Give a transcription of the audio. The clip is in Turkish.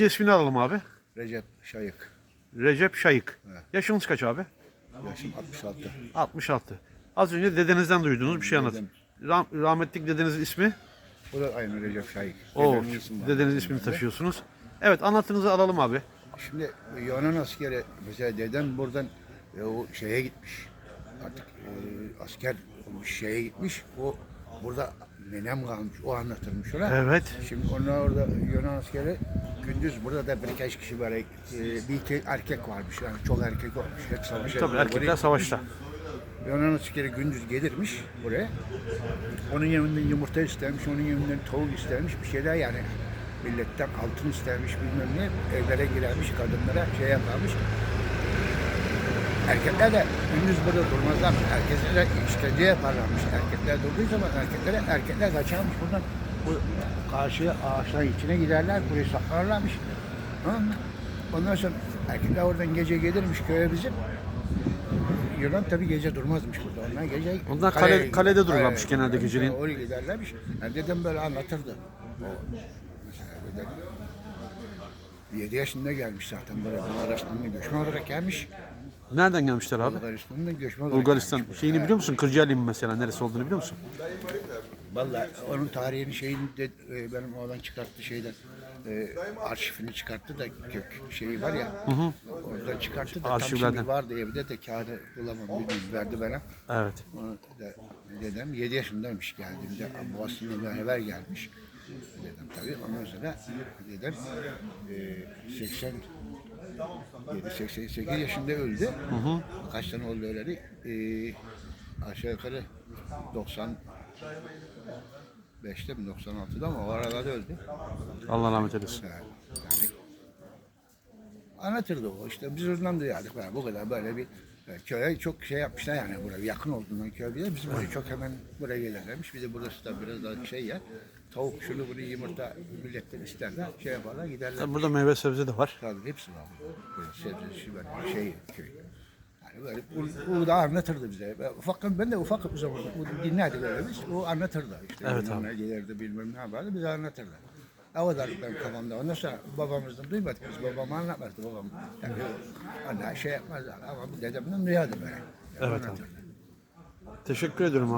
İsmini alalım abi. Recep Şayık. Recep Şayık. Evet. Yaşınız kaç abi? Yaşım 66. 66. Az önce dedenizden duydunuz bir şey anlatın. Rah- rahmetlik dedenizin ismi? O da aynı Recep Şayık. O. Dedemin ismi var. Dedenizin ismini taşıyorsunuz. Evet anlatınızı alalım abi. Şimdi Yunan askeri mesela dedem buradan e, o şeye gitmiş. Artık e, asker olmuş şeye gitmiş. O burada nenem kalmış. O anlatılmış ona. Evet. Şimdi onlar orada Yunan askeri gündüz burada da birkaç kişi var. E, bir iki erkek varmış. Yani çok erkek olmuş. Hep savaşa. Tabii erkekler savaşta. Yunan askeri gündüz gelirmiş buraya. Onun yanından yumurta istermiş, onun yanından tavuk istermiş, bir şeyler yani. Milletten altın istermiş bilmem ne. Evlere girermiş, kadınlara şey yaparmış. Erkekler de gündüz burada durmazlarmış. Erkeklere işkence yaparlarmış. Erkekler durduğu zaman erkeklere, erkekler kaçarmış buradan. Bu karşı ağaçların içine giderler, buraya saklanırlarmış. Tamam mı? Ondan sonra erkekler oradan gece gelirmiş köye bizim. Yunan tabii gece durmazmış burada. Onlar gece Onlar kale- gider- kalede dururlarmış genelde geceliğin. Oraya giderlermiş. Yani dedem böyle anlatırdı. O, mesela dedem 7 yaşında gelmiş zaten böyle Bulgaristan'da göçmen olarak gelmiş. Nereden gelmişler abi? Bulgaristan'da göçmen olarak Bulgaristan. gelmiş. Şeyini biliyor musun? Kırcaali mi mesela? Neresi olduğunu biliyor musun? Vallahi onun tarihini şeyini de e, benim oğlan çıkarttı şeyden e, arşivini çıkarttı da kök şeyi var ya oradan çıkarttı da tam Arşivlerden. şimdi vardı evde de kağıdı bulamam bilmiyorum verdi bana. Evet. Onu da dedem 7 yaşındaymış geldiğinde babasının haber gelmiş. Dedem tabii ondan sonra dedem e, 80 88 yaşında öldü. Kaç sene oldu öleli? E, aşağı yukarı 90 5'te mi 96'da ama o arada öldü. Allah rahmet eylesin. Yani anlatırdı o işte biz oradan duyardık böyle bu kadar böyle bir e, köye çok şey yapmışlar yani buraya yakın olduğundan köy bile biz buraya çok hemen buraya gelirlermiş bir de burası da biraz daha şey yer tavuk şunu bunu yumurta milletten isterler şey yaparlar giderler. Burada meyve sebze de var. Tabii hepsi var burada. Böyle sebze, şu böyle şey köy. Yani böyle da anlatırdı bize. Ben, ufak, ben de ufak o zaman dinlerdik öyle biz. O anlatırdı. İşte Evet bilmem ne gelirdi bilmem ne yapardı bize anlatırdı. Kadar benim kafamda. Ondan sonra babamızdan duymadık biz. Babam anlatmazdı babam. Yani şey yapmazlar ama bu dedemden duyardı böyle. Evet abi. Anlatırdı. Teşekkür ediyorum abi.